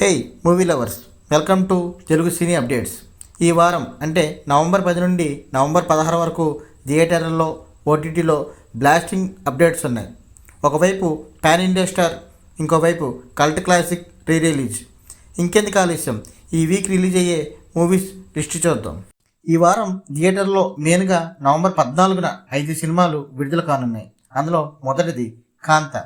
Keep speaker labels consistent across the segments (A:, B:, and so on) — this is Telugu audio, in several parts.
A: Hey movie lovers welcome to Telugu cine updates ఈ వారం అంటే నవంబర్ పది నుండి నవంబర్ పదహారు వరకు థియేటర్లలో ఓటీటీలో బ్లాస్టింగ్ అప్డేట్స్ ఉన్నాయి. ఒకవైపు పాన్ ఇండియా స్టార్ ఇంకోవైపు కల్ట్ క్లాసిక్ రీ రిలీజ్ ఇంకెందుకు ఆలస్యం? ఈ వీక్ రిలీజ్ అయ్యే మూవీస్ లిస్ట్ చూద్దాం. ఈ వారం థియేటర్లో మెయిన్గా నవంబర్ పద్నాలుగున ఐదు సినిమాలు విడుదల కానున్నాయి. అందులో మొదటిది Kaantha.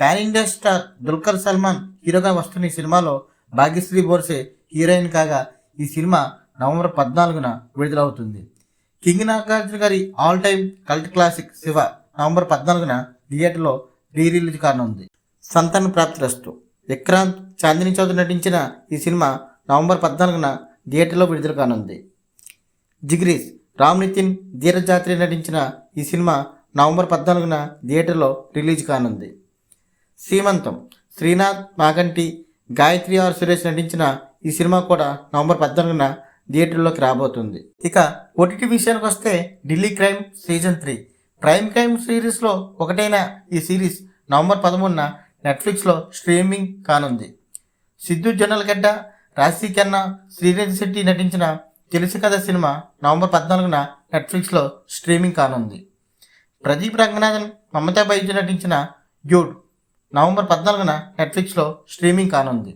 A: Pan India star Dulquer Salmaan హీరోగా వస్తున్న ఈ సినిమాలో భాగ్యశ్రీ బోర్సే హీరోయిన్ కాగా ఈ సినిమా నవంబర్ పద్నాలుగున విడుదలవుతుంది. కింగ్ నాగార్జున గారి all time cult classic Shiva November పద్నాలుగున థియేటర్లో రీ రిలీజ్ కానుంది. సంతాన ప్రాప్తిరస్తు విక్రాంత్ చాందిని చౌదరి నటించిన ఈ సినిమా నవంబర్ పద్నాలుగున థియేటర్లో విడుదల కానుంది. జిగ్రీస్ రామ్ నితిన్ ధీరజాత్రి నటించిన ఈ సినిమా నవంబర్ పద్నాలుగున థియేటర్లో రిలీజ్ కానుంది. సీమంతం శ్రీనాథ్ మాగంటి గాయత్రి ఆర్ సురేష్ నటించిన ఈ సినిమా కూడా నవంబర్ పద్నాలుగున థియేటర్లోకి రాబోతుంది. ఇక ఓటీటీ విషయానికి వస్తే Delhi crime season three. Prime crime సిరీస్లో ఒకటైన ఈ సిరీస్ నవంబర్ పదమూడున నెట్ఫ్లిక్స్లో స్ట్రీమింగ్ కానుంది. సిద్ధు జొన్నలగడ్డ రాశి ఖన్నా శ్రీరేజ్ శెట్టి నటించిన తెలుసు కథ సినిమా నవంబర్ పద్నాలుగున నెట్ఫ్లిక్స్లో స్ట్రీమింగ్ కానుంది. ప్రదీప్ రంగనాథన్ మమతా బైజు నటించిన డ్యూడ్ నవంబర్ పద్నాలుగున నెట్ఫ్లిక్స్లో స్ట్రీమింగ్ కానుంది.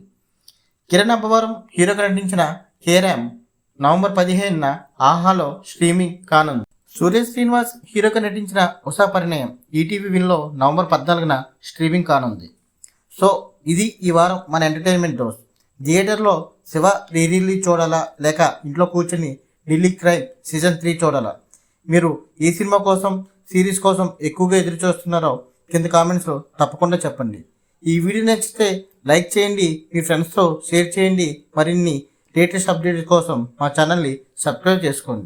A: కిరణ్ అబ్బవరం హీరోగా నటించిన కేరామ్ నవంబర్ పదిహేనున ఆహాలో స్ట్రీమింగ్ కానుంది. సూర్య శ్రీనివాస్ హీరోగా నటించిన ఉషా పరిణయం ఈటీవీ విన్లో నవంబర్ పద్నాలుగున స్ట్రీమింగ్ కానుంది. సో ఇది ఈ వారం మన ఎంటర్టైన్మెంట్ డోస్. థియేటర్లో శివ రీ రిలీజ్ చూడాలా లేక ఇంట్లో కూర్చొని ఢిల్లీ క్రైమ్ సీజన్ త్రీ చూడాలా? మీరు ఈ సినిమా కోసం సిరీస్ కోసం ఎక్కువగా ఎదురు చూస్తున్నారో కింద కామెంట్స్లో తప్పకుండా చెప్పండి. ఈ వీడియో నచ్చితే లైక్ చేయండి మీ ఫ్రెండ్స్తో షేర్ చేయండి. మరిన్ని లేటెస్ట్ అప్డేట్స్ కోసం మా ఛానల్ని సబ్స్క్రైబ్ చేసుకోండి.